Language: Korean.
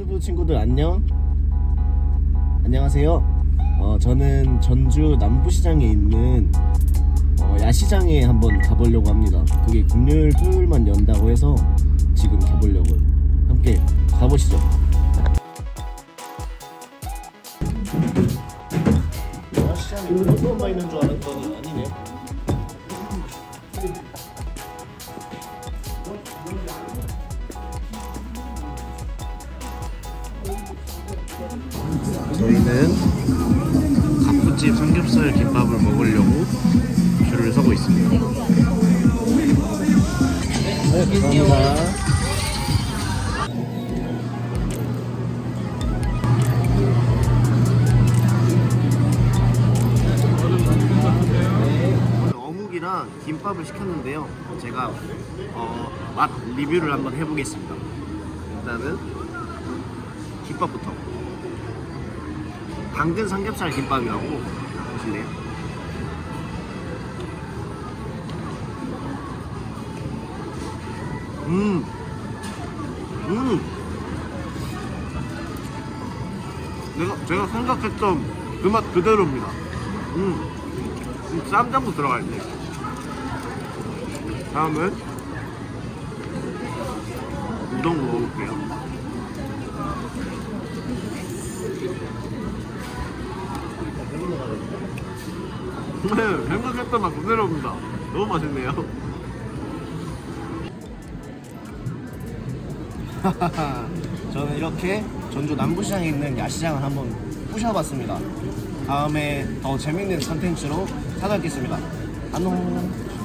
유튜브 친구들 안녕. 안녕하세요. 어, 저는 전주 남부시장에 있는 어, 야시장에 한번 가보려고 합니다. 그게 금요일, 토요일만 연다고 해서 지금 가보려고요. 함께 가보시죠. 야시장에 물건만 있는 줄 알았더니 아니네. 저희는 가푸집 삼겹살 김밥을 먹으려고 줄을 서고 있습니다. 네, 감사합니다. 김밥을 시켰는데요. 제가 어, 맛 리뷰를 한번 해보겠습니다. 일단은 김밥부터. 당근 삼겹살 김밥이라고 보실래요? 음, 음. 내가 제가 생각했던 그 맛 그대로입니다. 음, 음, 쌈장도 들어가 있네. 다음은 우동 먹어볼게요. 네, 생각했던 맛 그대로입니다. 너무 맛있네요. 저는 이렇게 전주 남부시장에 있는 야시장을 한번 부셔봤습니다. 다음에 더 재밌는 컨텐츠로 찾아뵙겠습니다. 안녕.